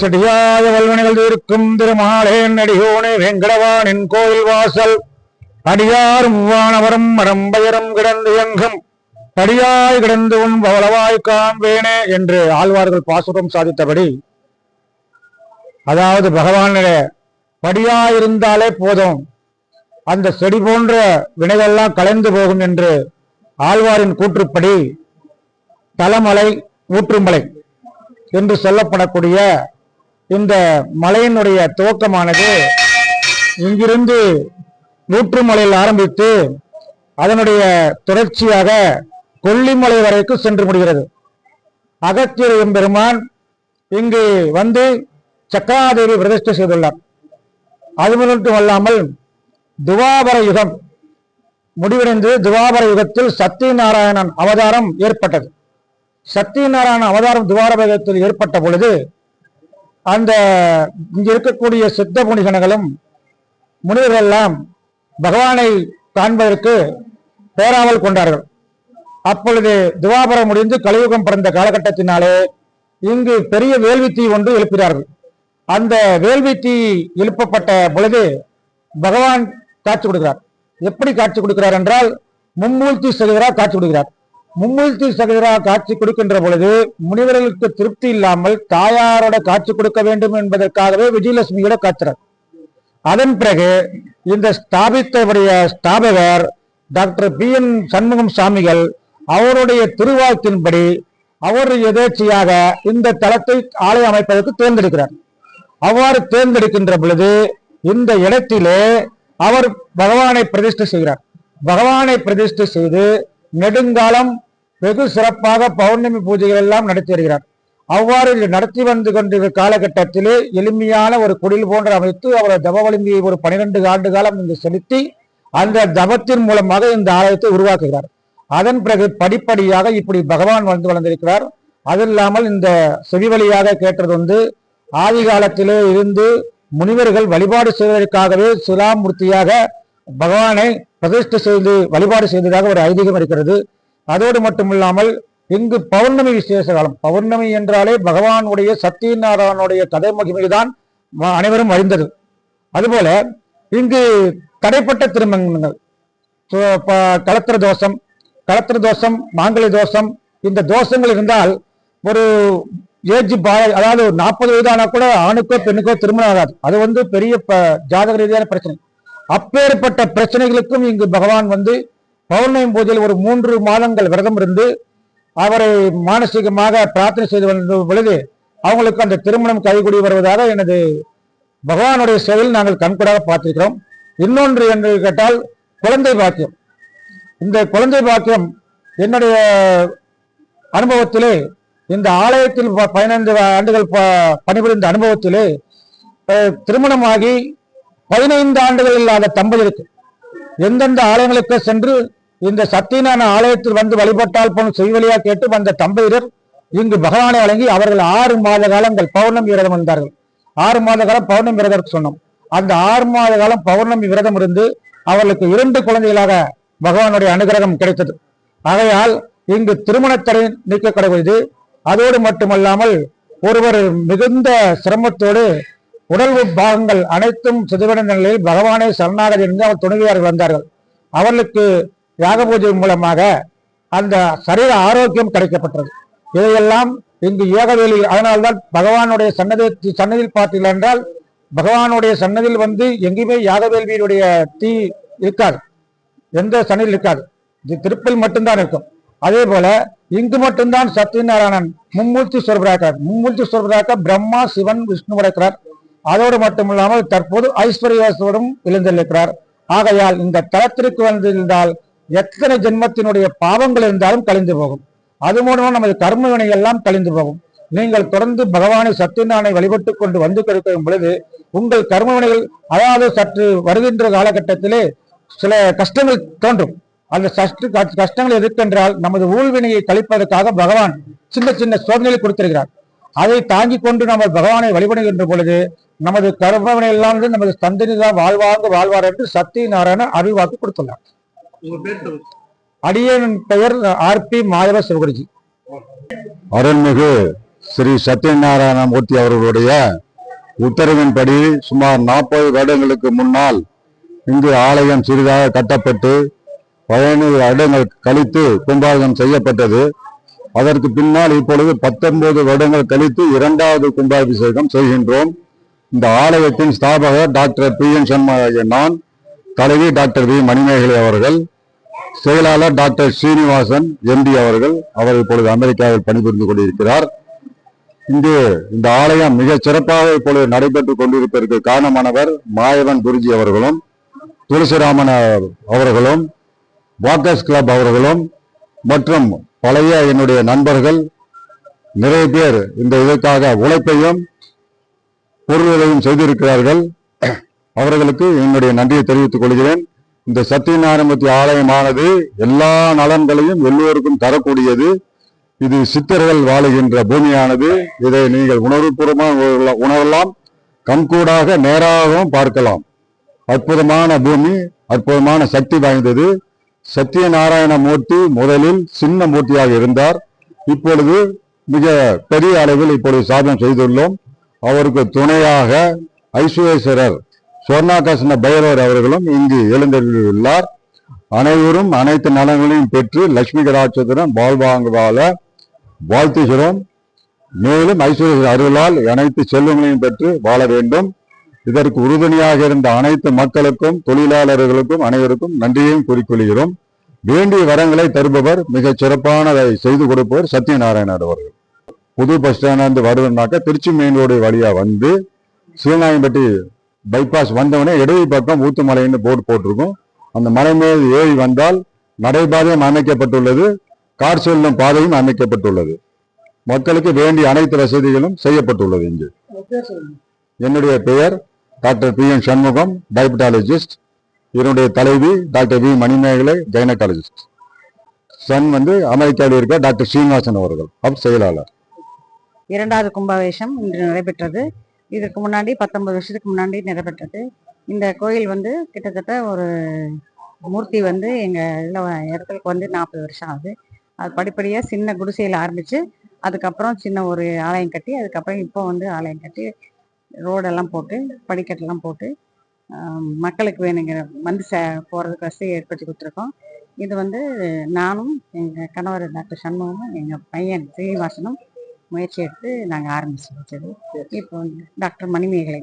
செடியாய வல்வனைகள் இருக்கும் திருமாலேன் நடிகோனே வெங்கடவானின் கோயில் வாசல். அடியாரும் வானவரும் மடம்பயரும் கிடந்து எங்கும். படியாய் கிடந்து உன் பவளவாய் காண்பேனே என்று ஆழ்வார்கள் பாசுரம் சாதித்தபடி. அதாவது பகவானிட படியாயிருந்தாலே போதும். அந்த செடி போன்ற வினைகள்லாம் கலைந்து போகும் என்று ஆழ்வாரின் கூற்றுப்படி தலமலை ஊற்றுமலை என்று சொல்லப்படக்கூடிய இந்த மலையினுடைய துவக்கமானது இங்கிருந்து நூற்றுமலையில் ஆரம்பித்து அதனுடைய தொடர்ச்சியாக கொல்லிமலை வரைக்கும் சென்று முடிகிறது. அகத்தியர் எம்பெருமான் இங்கு வந்து சக்கராதேவி பிரதிஷ்டை செய்துள்ளார். அது மட்டும் அல்லாமல் துவாபர யுகம் முடிவடைந்து துவாபர யுகத்தில் சத்தியநாராயணன் அவதாரம் ஏற்பட்டது. சத்தியநாராயண அவதாரம் துவாபர யுகத்தில் ஏற்பட்ட பொழுது அந்த இங்க இருக்கக்கூடிய சித்த முனிகணங்களும் முனிவர்கள் எல்லாம் பகவானை காண்பதற்கு பேராவல் கொண்டார்கள். அப்பொழுது துவாபரம் முடிந்து கலியுகம் பிறந்த காலகட்டத்தினாலே இங்கு பெரிய வேள்வி தீ ஒன்று எழுப்பினார்கள். அந்த வேள்வி தீ எழுப்பப்பட்ட பொழுது பகவான் காட்சி கொடுக்கிறார். எப்படி காட்சி கொடுக்கிறார் என்றால் மும்மூர்த்தி சகிதராக காட்சி கொடுக்கிறார். மும்மூர்த்தி சகோதரா காட்சி கொடுக்கின்ற பொழுது முனிவர்களுக்கு திருப்தி இல்லாமல் தாயாரோட காட்சி கொடுக்க வேண்டும் என்பதற்காகவே விஜயலட்சுமியோட காத்துறார் அதன் பிறகு இந்த ஸ்தாபித்தவருடைய ஸ்தாபகர் டாக்டர் பி என் சண்முகம் சாமிகள் அவருடைய திருவாக்கின்படி அவர் எதேச்சியாக இந்த தளத்தை ஆலயம் அமைப்பதற்கு தேர்ந்தெடுக்கிறார். அவ்வாறு தேர்ந்தெடுக்கின்ற பொழுது இந்த இடத்திலே அவர் பகவானை பிரதிஷ்டை செய்கிறார். பகவானை பிரதிஷ்டை செய்து நெடுங்காலம் வெகு சிறப்பாக பௌர்ணமி பூஜைகள் எல்லாம் நடத்தி வருகிறார். அவ்வாறு நடத்தி வந்து கொண்டிருக்கிற காலகட்டத்திலே எளிமையான ஒரு குடில் போன்ற அமைத்து அவர் தப வலிமையை ஒரு பனிரெண்டு ஆண்டு காலம் இங்கு செலுத்தி அந்த தபத்தின் மூலமாக இந்த ஆலயத்தை உருவாக்குகிறார். அதன் பிறகு படிப்படியாக இப்படி பகவான் வந்து வளர்ந்திருக்கிறார். அது இல்லாமல் இந்த செவி வழியாக கேட்டது வந்து ஆதி காலத்திலே இருந்து முனிவர்கள் வழிபாடு செய்வதற்காகவே சுலாமூர்த்தியாக பகவானை பிரதிஷ்டை செய்து வழிபாடு செய்ததாக ஒரு ஐதீகம் இருக்கிறது. அதோடு மட்டுமில்லாமல் இங்கு பௌர்ணமி விசேஷ காலம். பௌர்ணமி என்றாலே பகவானுடைய சத்தியநாராயணனுடைய கதை மகிமைதான் அனைவரும் அறிந்தது. அதுபோல இங்கு தடைப்பட்ட திருமணங்கள். கலத்திர தோஷம் கலத்திர தோஷம் மாங்கல்ய தோஷம் இந்த தோஷங்கள் இருந்தால் ஒரு ஏஜ் பாய் அதாவது ஒரு நாற்பது வயதானா கூட ஆணுக்கோ பெண்ணுக்கோ திருமணம் ஆகாது. அது வந்து பெரிய ப- ஜாதக ரீதியான பிரச்சனை. அப்பேற்பட்ட பிரச்சனைகளுக்கும் இங்கு பகவான் வந்து பௌர்ணமி பூஜையில் ஒரு மூன்று மாதங்கள் விரதம் இருந்து அவரை மானசீகமாக பிரார்த்தனை செய்து வந்த பொழுது அவங்களுக்கு அந்த திருமணம் கைகூடி வருவதாக எனது பகவானுடைய செயல் நாங்கள் கண்கூடாக பார்த்திருக்கிறோம். இன்னொன்று என்று கேட்டால் குழந்தை பாக்கியம். இந்த குழந்தை பாக்கியம் என்னுடைய அனுபவத்திலே இந்த ஆலயத்தில் பதினைந்து ஆண்டுகள் ப- பணிபுரிந்த அனுபவத்திலே திருமணமாகி பதினைந்து ஆண்டுகள் இல்லாத தம்பதிகளுக்கு எந்தெந்த ஆலயங்களுக்கு சென்று இந்த சத்தியநாராயண ஆலயத்தில் வந்து வழிபட்டால் போன செய்வழியா கேட்டு வந்த தம்பதியர் இங்கு பகவானை வழங்கி அவர்கள் ஆறு மாத காலங்கள் பௌர்ணமி விரதம் இருந்தார்கள். ஆறு மாத காலம் பௌர்ணமி விரதம் சொன்னோம். அந்த ஆறு மாத காலம் பௌர்ணமி விரதம் இருந்து அவர்களுக்கு இரண்டு குழந்தைகளாக பகவானுடைய அனுகிரகம் கிடைத்தது. ஆகையால் இங்கு திருமணத்தடை நீக்கக்கூடாது அதோடு மட்டுமல்லாமல் ஒருவர் மிகுந்த சிரமத்தோடு உடல் பாகங்கள் அனைத்தும் சிதைவடைந்த நிலையில் பகவானை சரணாகதி இருந்து அவர் துணைவியார்கள் வந்தார்கள். அவர்களுக்கு யாக பூஜை மூலமாக அந்த சரீர ஆரோக்கியம் கிடைக்கப்பட்டது. இதையெல்லாம் இங்கு யோகவேலி அதனால்தான் பகவானுடைய சன்னதி சன்னதியில் பார்த்தீர்கள் என்றால் பகவானுடைய சன்னதியில் வந்து எங்கேயுமே யாகவேல்வியினுடைய தீ இருக்காது. எந்த சன்னதியில் இருக்காது. இது திருப்பில் மட்டும்தான் இருக்கும். அதே போல இங்கு மட்டும்தான் சத்யநாராயணன் மும்மூர்த்தி சொல்வராக்கிறார் மும்மூர்த்தி சொல்வராக்க பிரம்மா சிவன் விஷ்ணு இருக்கிறார் அதோடு மட்டுமில்லாமல் தற்போது ஐஸ்வர்யவசோடும் எழுந்திருக்கிறார். ஆகையால் இந்த தளத்திற்கு வந்திருந்தால் எத்தனை ஜென்மத்தினுடைய பாவங்கள் இருந்தாலும் கழிந்து போகும். அது மூலமாக நமது கர்ம வினைகள் எல்லாம் கழிந்து போகும். நீங்கள் தொடர்ந்து பகவானை சத்தியநாராயணனை வழிபட்டு கொண்டு வந்து கொடுக்கும் பொழுது உங்கள் கர்ம வினைகள் அதாவது சற்று வருகின்ற காலகட்டத்திலே சில கஷ்டங்கள் தோன்றும். அந்த சஷ்டு கஷ்டங்கள் இருக்கென்றால் நமது ஊழ்வினையை கழிப்பதற்காக பகவான் சின்ன சின்ன சோதனைகளை கொடுத்திருக்கிறார். அதை தாங்கிக் கொண்டு நம்ம பகவானை வழிபடுகின்ற பொழுது நமது கர்மவினை எல்லாம் வந்து நமது தந்தனிதான் வாழ்வாங்க வாழ்வார் என்று சத்தியநாராயண அறிவாக்கு கொடுத்துள்ளார். உங்க பேர் சொல்லுங்க. அடியன் பெயர் ஆர் பி மாதவ சிவகுருஜி. அருள்மிகு ஸ்ரீ சத்யநாராயண மூர்த்தி அவர்களுடைய உத்தரவின்படி சுமார் நாற்பது வருடங்களுக்கு முன்னால் இங்கு ஆலயம் சிறிதாக கட்டப்பட்டு பதினைந்து வருடங்கள் கழித்து கும்பாபிஷேகம் செய்யப்பட்டது. அதற்கு பின்னால் இப்பொழுது பத்தொன்பது வருடங்கள் கழித்து இரண்டாவது கும்பாபிஷேகம் செய்கின்றோம். இந்த ஆலயத்தின் ஸ்தாபகர் டாக்டர் பி என் சர்மா ஆகிய நான் தலைவி டாக்டர் வி மணிமேகலை அவர்கள் செயலாளர் டாக்டர் ஸ்ரீனிவாசன் எம்பி அவர்கள் அவர் இப்பொழுது அமெரிக்காவில் பணிபுரிந்து கொண்டிருக்கிறார். இங்கு இந்த ஆலயம் மிக சிறப்பாக இப்பொழுது நடைபெற்றுக் கொண்டிருப்பதற்கு காரணமானவர் மாயவன் குருஜி அவர்களும் துளசிராமன் அவர்களும் வாக்கர்ஸ் கிளப் அவர்களும் மற்றும் பழைய என்னுடைய நண்பர்கள் நிறைய பேர் இந்த இதற்காக உழைப்பையும் பொருளுதவியும் செய்திருக்கிறார்கள். அவர்களுக்கு என்னுடைய நன்றியை தெரிவித்துக் கொள்கிறேன். இந்த சத்தியநாராயணமூர்த்தி ஆலயமானது எல்லா நலன்களையும் எல்லோருக்கும் தரக்கூடியது. இது சித்தர்கள் வாழுகின்ற பூமியானது. இதை நீங்கள் உணர்வுபூர்வமாக உணரலாம்- கண்கூடாக நேராகவும் பார்க்கலாம். அற்புதமான பூமி அற்புதமான சக்தி வாய்ந்தது. சத்தியநாராயண மூர்த்தி முதலில் சின்ன மூர்த்தியாக இருந்தார். இப்பொழுது மிக பெரிய அளவில் இப்பொழுது சாதனம் செய்துள்ளோம். அவருக்கு துணையாக ஐஸ்வரேஸ்வரர் சுவர்ணாகாசன பைரவர் அவர்களும் இங்கு எழுந்தள்ளியுள்ளார் அனைவரும் அனைத்து நலன்களையும் பெற்று லட்சுமி கடாட்சத்துடன் வாழ்வாங்க வாழ வாழ்த்துகிறோம். மேலும் ஐஸ்வர்ய அருளால் அனைத்து செல்வங்களையும் பெற்று வாழ வேண்டும். இதற்கு உறுதுணையாக இருந்த அனைத்து மக்களுக்கும் தொழிலாளர்களுக்கும் அனைவருக்கும் நன்றியையும் கூறிக்கொள்கிறோம். வேண்டிய வரங்களை தருபவர் மிகச் சிறப்பானதை செய்து கொடுப்பவர் சத்யநாராயணர் அவர்கள். புது பஸ் ஸ்டாண்ட்லேருந்து வருவதுனாக்க திருச்சி மெயின் ரோடு வழியாக வந்து சிவநாயம்பட்டி பைபாஸ் வந்தவொடனே இடது பக்கம் ஊத்துமலைன்னு போர்டு போட்டிருக்கும். அந்த மலை மேல் ஏறி வந்தால் நடைபாதையும் அமைக்கப்பட்டுள்ளது. கார் செல்லும் பாதையும் அமைக்கப்பட்டுள்ளது. மக்களுக்கு வேண்டிய அனைத்து வசதிகளும் செய்யப்பட்டுள்ளது இங்கு. என்னுடைய பெயர் doctor P N Shanmugam diabetologist என்னுடைய தலைவி doctor V Manimekalai gynaecologist son வந்து அமெரிக்காவில் இருக்க டாக்டர் ஸ்ரீனிவாசன் அவர்கள் அவர் செயலாளர். இரண்டாவது கும்பாவேஷம் இன்று நடைபெற்றது. இதற்கு முன்னாடி பத்தொன்பது வருஷத்துக்கு முன்னாடி நடைபெற்றது. இந்த கோயில் வந்து கிட்டத்தட்ட ஒரு மூர்த்தி வந்து எங்கள் இதில் இடத்துக்கு வந்து நாற்பது வருஷம் ஆகுது. அது படிப்படியாக சின்ன குடிசையில் ஆரம்பித்து அதுக்கப்புறம் சின்ன ஒரு ஆலயம் கட்டி அதுக்கப்புறம் இப்போ வந்து ஆலயம் கட்டி ரோடெல்லாம் போட்டு படிக்கட்டெல்லாம் போட்டு மக்களுக்கு வேணுங்கிற வந்து ச போகிறதுக்கு வசதி ஏற்படுத்தி கொடுத்துருக்கோம். இது வந்து நானும் எங்கள் கணவர் டாக்டர் சண்முகமும் எங்கள் பையன் ஸ்ரீனிவாசனும் முயற்சி எடுத்து நாங்கள் ஆரம்பித்து வச்சது. இப்போ வந்து டாக்டர் மணிமேகலை